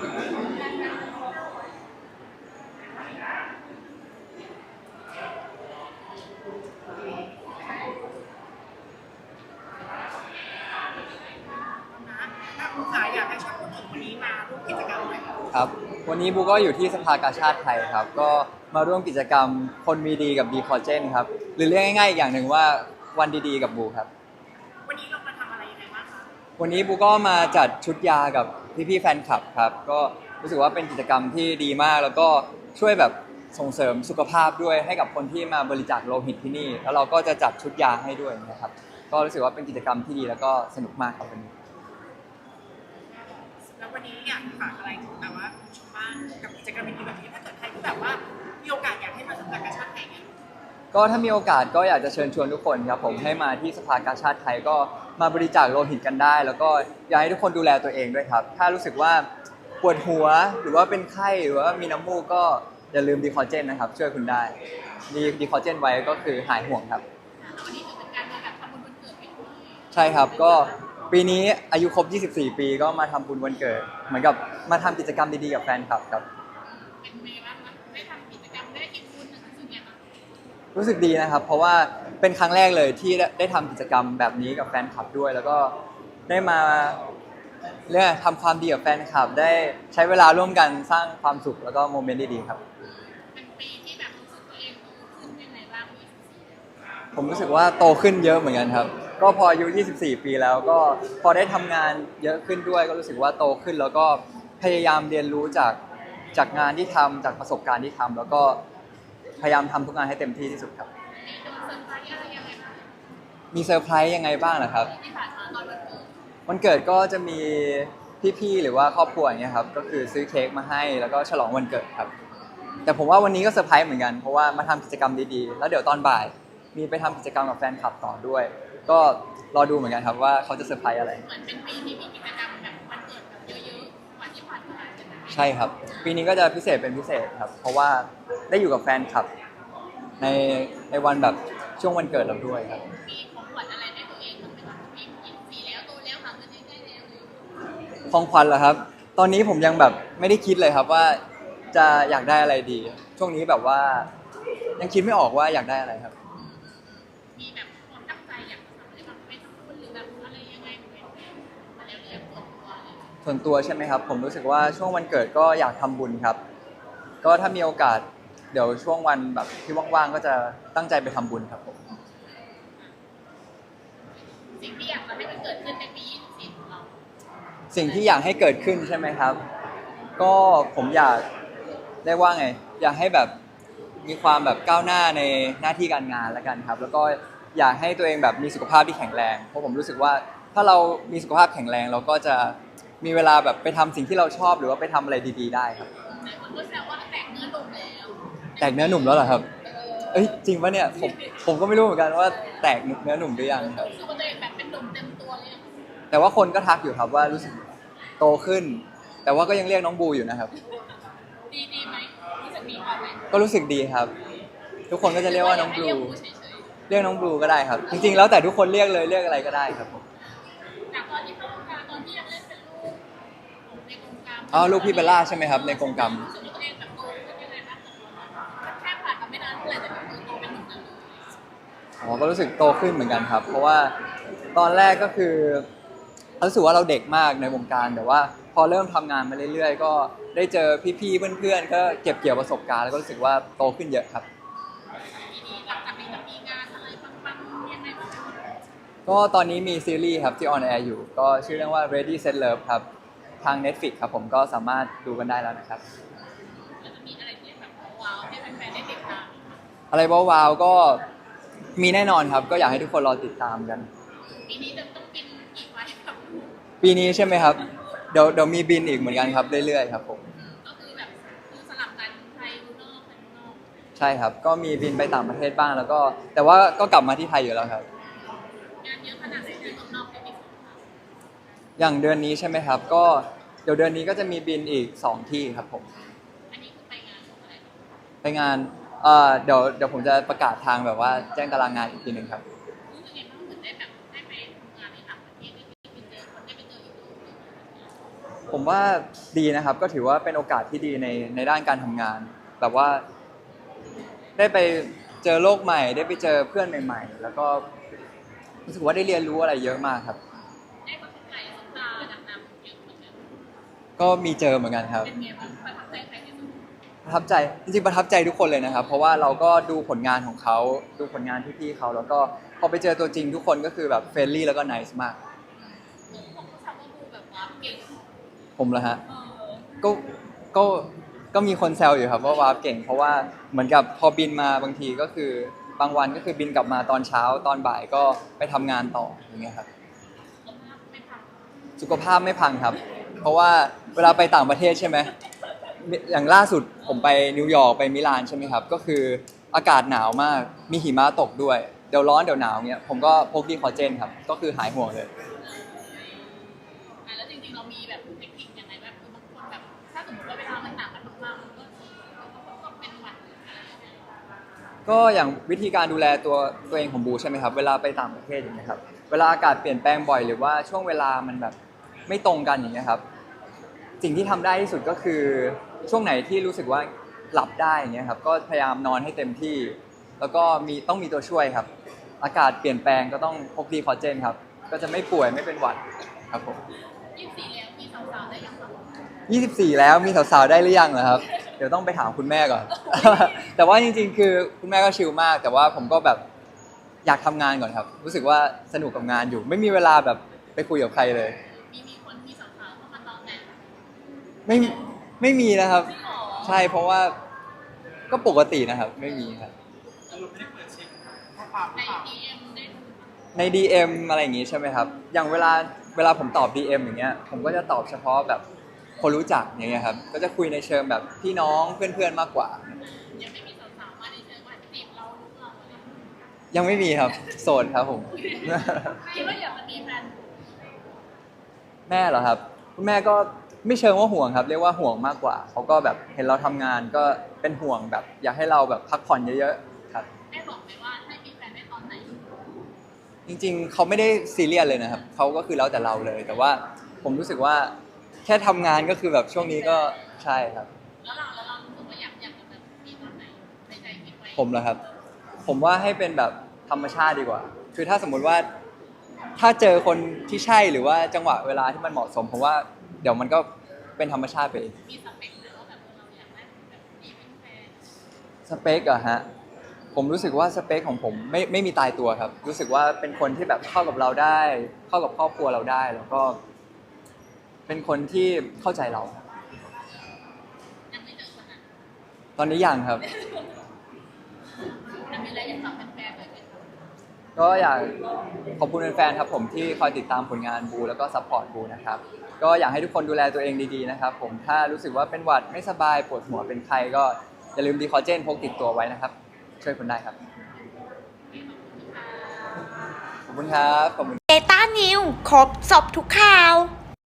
ถ้าคุณขาอยากให้ช่วยพูดถึงวันนี้มาร่วมกิจกรรมหน่อยครับครับ วันนี้บูก็อยู่ที่สภากาชาติไทยครับ ก็มาร่วมกิจกรรมคนมีดีกับดีคอเจนครับ หรือเรียกง่ายๆอีกอย่างหนึ่งว่าวันดีๆกับบูครับ วันนี้เรามาทำอะไรยังไงบ้างคะ วันนี้บูก็มาจัดชุดยากับ พี่ๆแฟนคลับครับ ก็รู้สึกว่าเป็นกิจกรรมที่ดีมาก แล้วก็ช่วยแบบส่งเสริมสุขภาพด้วยให้กับคนที่มาบริจาคโลหิตที่นี่ แล้วเราก็จะจัดชุดยาให้ด้วยนะครับ ก็รู้สึกว่าเป็นกิจกรรมที่ดีแล้วก็สนุกมากครับวันนี้ แล้ววันนี้อยากฝากอะไรถึงแบบว่าชาวบ้านกับกิจกรรมดีๆแบบนี้ถ้าเกิดใครที่แบบว่ามีโอกาสอยากให้มาสัมผัสกับชาติไทยเนี่ย ก็ถ้ามีโอกาสก็อยากจะเชิญชวนทุกคนครับผมให้มาที่สภากาชาติไทยก็ มาบริจาคโลหิตกันได้ แล้วก็อยากให้ทุกคนดูแลตัวเองด้วยครับ ถ้ารู้สึกว่าปวดหัวหรือว่าเป็นไข้หรือว่ามีน้ำมูกก็อย่าลืมดีคอเจนนะครับ ช่วยคุณได้ดีดีคอเจนไว้ก็คือหายห่วงครับ วันนี้ถือเป็นการมาแบบทำบุญวันเกิดให้ด้วยใช่ครับก็ปีนี้อายุครบ 24 ปีก็มาทำบุญวันเกิด เหมือนกับมาทำกิจกรรมดีๆกับแฟนคลับครับ เป็นไงบ้างคะได้ทำกิจกรรมได้อิ่มบุญรู้สึกยังไงบ้างรู้สึกดีนะครับ เพราะว่า เป็นครั้งแรกเลยที่ได้ได้ทำกิจกรรมแบบนี้กับแฟนคลับด้วย แล้วก็ได้มาเรื่องทำความดีกับแฟนคลับ ได้ใช้เวลาร่วมกันสร้างความสุขแล้วก็โมเมนต์ดีๆครับ เป็นปีที่แบบรู้สึกตัวเองโตขึ้นยังไงบ้างมีผมรู้สึกว่าโตขึ้นเยอะเหมือนกันครับ ก็พออายุ 24 ปีแล้วก็พอได้ทำงานเยอะขึ้นด้วย ก็รู้สึกว่าโตขึ้นแล้วก็พยายามเรียนรู้จากจากงานที่ทำจากประสบการณ์ที่ทำแล้วก็พยายามทำทุกงานให้เต็มที่ที่สุดครับ มีโดนเซอร์ไพรส์อะไรยังไงบ้างมีเซอร์ไพรส์ยังไงบ้างล่ะครับที่ผ่านมาตอนวันเกิดวันเกิดก็จะมีพี่ๆหรือว่าครอบครัวอย่างเงี้ยครับ ก็คือซื้อเค้กมาให้แล้วก็ฉลองวันเกิดครับ แต่ผมว่าวันนี้ก็เซอร์ไพรส์เหมือนกัน เพราะว่ามาทำกิจกรรมดีๆ แล้วเดี๋ยวตอนบ่าย มีไปทำกิจกรรมกับแฟนคลับต่อด้วย ก็รอดูเหมือนกันครับว่าเขาจะเซอร์ไพรส์อะไร เหมือนเป็นปีที่มีกิจกรรมแบบวันเกิดแบบเยอะๆกว่าที่ผ่านมาใช่ไหมใช่ครับ ปีนี้ก็จะพิเศษเป็นพิเศษครับ เพราะว่าได้อยู่กับแฟนคลับ ในในวันแบบช่วงวันเกิดเราด้วยครับ มีของขวัญอะไรให้ตัวเองบ้างไหมคะมีกี่ปีแล้วโตแล้วหาเงินได้ได้แล้วเลยของขวัญเหรอครับ ตอนนี้ผมยังแบบไม่ได้คิดเลยครับว่าจะอยากได้อะไรดี ช่วงนี้แบบว่า ยังคิดไม่ออกว่าอยากได้อะไรครับ มีแบบความตั้งใจอยากจะทำอะไรบ้างไปทำบุญหรือแบบอะไรยังไงไหมมาแล้วเรียนตัวตัวอะไรอย่างเงี้ยส่วนตัวใช่ไหมครับ ผมรู้สึกว่าช่วงวันเกิดก็อยากทำบุญครับ ก็ถ้ามีโอกาส เดี๋ยวช่วงวันแบบที่ว่างๆก็จะตั้งใจไปทำบุญครับผมสิ่งที่อยากจะให้มันเกิดขึ้นในปี24ของเราสิ่งที่อยากให้เกิดขึ้นใช่ไหมครับ ก็ผมอยากเรียกว่าไง อยากให้แบบมีความแบบก้าวหน้าในหน้าที่การงานแล้วกันครับ แล้วก็อยากให้ตัวเองแบบมีสุขภาพที่แข็งแรงเพราะผมรู้สึกว่าถ้าเรามีสุขภาพแข็งแรงเราก็จะมีเวลาแบบไปทำสิ่งที่เราชอบหรือว่าไปทำอะไรดี ๆ ได้ครับ หลายคนก็แซวว่าแตกเนื้อลงแล้ว แตกเนื้อหนุ่มแล้วเหรอครับเออเอ้ยจริงปะเนี่ยผมผมก็ไม่รู้เหมือนกันว่าแตกเนื้อหนุ่มหรือยังครับ รู้สึกว่าตัวเองแบบเป็นหนุ่มเต็มตัวเลยอะแต่ว่าคนก็ทักอยู่ครับว่ารู้สึกโตขึ้น แต่ว่าก็ยังเรียกน้องบูอยู่นะครับ ดีดีไหมรู้สึกดีกว่าไหมก็รู้สึกดีครับ ทุกคนก็จะเรียกว่าน้องบหลูรืว่าอยากให้เรียกบูเฉยเรียกน้องบลูก็ได้ครับ จริงๆ แล้วแต่ทุกคนเรียกเลยเรียกอะไรก็ได้ครับผมๆจากตอนที่เข้าวงการตอนที่ยังเล่นเป็นลูกของในกรงกรรมอ๋อลูกพี่เบลล่าใช่ไหมครับ ในกรงกรรม รู้สึก อ๋อก็รู้สึกโตขึ้นเหมือนกันครับ เพราะว่าตอนแรกก็คือรู้สึกว่าเราเด็กมากในวงการแต่ว่า พอเริ่มทำงานมาเรื่อยๆ ก็ได้เจอพี่ๆเพื่อนๆก็เก็บเกี่ยวประสบการณ์แล้วก็รู้สึกว่าโตขึ้นเยอะครับทีนี้หลังจากนี้จะมีงานอะไรปังๆยังไงบ้างคะก็ตอนนี้มีซีรีส์ครับที่ออนแอร์อยู่ ก็ชื่อเรื่องว่า Ready Set Love ครับ ทาง Netflix ครับผมก็สามารถดูกันได้แล้วนะครับแล้วจะมีอะไรที่แบบว้าวให้แฟนๆได้ติดตามอะไรว้าวๆก็ มีแน่นอนครับ ก็อยากให้ทุกคนรอติดตามกัน ปีนี้จะต้องบินกี่ไฟล์ครับปีนี้ใช่ไหมครับ เดี๋ยวเดี๋ยวมีบินอีกเหมือนกันครับเรื่อยๆครับผม ก็คือแบบคือสลับกันไทยดูนอกไทยดูนอกใช่ครับ ก็มีบินไปต่างประเทศบ้างแล้วก็ แต่ว่าก็กลับมาที่ไทยอยู่แล้วครับ งานเยอะขนาดไหนในเมืองนอกได้มีอย่างเดือนนี้ใช่ไหมครับ ก็เดี๋ยวเดือนนี้ก็จะมีบินอีก 2 ที่ครับผม อันนี้คือไปงานของอะไร ไปงาน เอ่อเดี๋ยวเดี๋ยวผมจะประกาศทางแบบว่าแจ้งตารางงานอีกทีหนึ่งครับ รู้สึกยังไงบ้างเหมือนได้แบบได้ไปทำงานในต่างประเทศได้ไปเจอคนได้ไปเจออีกคนผมว่าดีนะครับก็ถือว่าเป็นโอกาสที่ดีในในด้านการทำงาน แบบว่า ได้ไปเจอโลกใหม่ ได้ไปเจอเพื่อนใหม่ ๆ แล้วก็รู้สึกว่าได้เรียนรู้อะไรเยอะมากครับ ได้ประสบการณ์สงตาดังน้ำเยอะเหมือนกันก็มีเจอเหมือนกันครับ เป็นไงบ้างประทับใจใครที่สุด ประทับใจจริงๆประทับใจทุกคนเลยนะครับ เพราะว่าเราก็ดูผลงานของเขาดูผลงานพี่ๆเขาแล้วก็พอไปเจอตัวจริงทุกคนก็คือแบบเฟรนลี่แล้วก็นิสมากพวกเขาก็ดูแบบว่าเก่งผมละฮะเออก็ก็ก็มีคนแซวอยู่ครับว่าวาร์ปเก่ง เพราะว่าเหมือนกับพอบินมาบางทีก็คือบางวันก็คือบินกลับมาตอนเช้าตอนบ่ายก็ไปทำงานต่ออย่างเงี้ยครับ สุขภาพไม่พังสุขภาพไม่พังครับ เพราะว่าเวลาไปต่างประเทศใช่ไหม อย่างล่าสุดผมไปนิวยอร์กไปมิลานใช่ไหมครับ ก็คืออากาศหนาวมากมีหิมะตกด้วย เดี๋ยวร้อนเดี๋ยวหนาวเงี้ยผมก็พกดีคอเจนครับ ก็คือหายห่วงเลย อะแล้วจริงๆเรามีแบบเทคนิคยังไงแบบคือบางคนแบบถ้าสมมติว่าเวลามันต่างกันมากๆมันก็ก็เป็นหวัดหรืออะไรอย่างเงี้ยก็อย่างวิธีการดูแลตัวตัวเองของบูใช่ไหมครับ เวลาไปต่างประเทศอย่างเงี้ยครับ เวลาอากาศเปลี่ยนแปลงบ่อยหรือว่าช่วงเวลามันแบบไม่ตรงกันอย่างเงี้ยครับ สิ่งที่ทำได้ที่สุดก็คือ ช่วงไหนที่รู้สึกว่าหลับได้อย่างเงี้ยครับก็พยายามนอนให้เต็มที่ แล้วก็มีต้องมีตัวช่วยครับ อากาศเปลี่ยนแปลงก็ต้องพกดีคอเจนครับ ก็จะไม่ป่วยไม่เป็นหวัดครับผมยี่สิบสี่แล้วมีสาวๆได้ยังคะ24แล้วมีสาวๆได้หรือยังเหรอครับ เดี๋ยวต้องไปถามคุณแม่ก่อน แต่ว่าจริง ๆ คือคุณแม่ก็ชิลมาก แต่ว่าผมก็แบบอยากทำงานก่อนครับ รู้สึกว่าสนุกกับงานอยู่ ไม่มีเวลาแบบไปคุยกับใครเลย มีมีคนมีสาวๆเข้ามาตองแหน่ไม่ ไม่มีนะครับจริงเหรอใช่เพราะว่าก็ปกตินะครับ ไม่มีครับ ในดีเอ็มได้ดูใน DM อะไรอย่างงี้ใช่ไหมครับ อย่างเวลาเวลาผมตอบ DM อย่างเงี้ย ผมก็จะตอบเฉพาะแบบคนรู้จักอย่างเงี้ยครับ ก็จะคุยในเชิงแบบพี่น้องเพื่อนๆมากกว่า ยังไม่มีสาวๆมาในเชิงว่าจีบเราหรือเปล่าอะไรอย่างเงี้ยยังไม่มีครับ โสดครับผม คิดว่าอยากจะมีแฟน แม่เหรอครับ คุณแม่ก็ ไม่เชิงว่าห่วงครับ เรียกว่าห่วงมากกว่าเขาก็แบบเห็นเราทำงานก็เป็นห่วงแบบ อยากให้เราแบบพักผ่อนเยอะๆครับแม่บอกไหมว่าให้มีแฟนได้ตอนไหนจริง ๆเขาไม่ได้ซีเรียสเลยนะครับเขาก็คือแล้วแต่เราเลย แต่ว่าผมรู้สึกว่าแค่ทำงานก็คือแบบช่วงนี้ก็ใช่ครับแล้วเราแล้วเรารู้สึกว่าอยากอยากจะแบบมีตอนไหนในใจคิดไว้ผมเหรอครับ ผมว่าให้เป็นแบบธรรมชาติดีกว่า คือถ้าสมมุติว่าถ้าเจอคนที่ใช่หรือว่าจังหวะเวลาที่มันเหมาะสมผมว่า เดี๋ยวมันก็เป็นธรรมชาติไปเองมีสเปคไหมว่าแบบเราอยากได้แบบนี้เป็นแฟนสเปคอะฮะผมรู้สึกว่าสเปคของผมไม่ไม่มีตายตัวครับ รู้สึกว่าเป็นคนที่แบบเข้ากับเราได้ เข้ากับครอบครัวเราได้ แล้วก็ เป็นคนที่เข้าใจเรา ยังไม่เจอคนนั้นตอนนี้ยังครับยังมีอะไรอยากฝากแฟนๆเลยไหมคะ ก็อยากขอบคุณแฟนๆครับผมที่คอยติดตามผลงานบูแล้วก็ซัพพอร์ตบูนะครับก็อยากให้ทุกคนดูแลตัวเองดีๆนะครับผมถ้ารู้สึกว่าเป็นหวัดไม่สบายปวดหัวเป็นไข้ก็อย่าลืมดีคอเจนพกติดตัวไว้นะครับ ช่วยคนได้ครับ ขอบคุณครับขอบคุณ เดต้านิวครบสอบทุกข่าว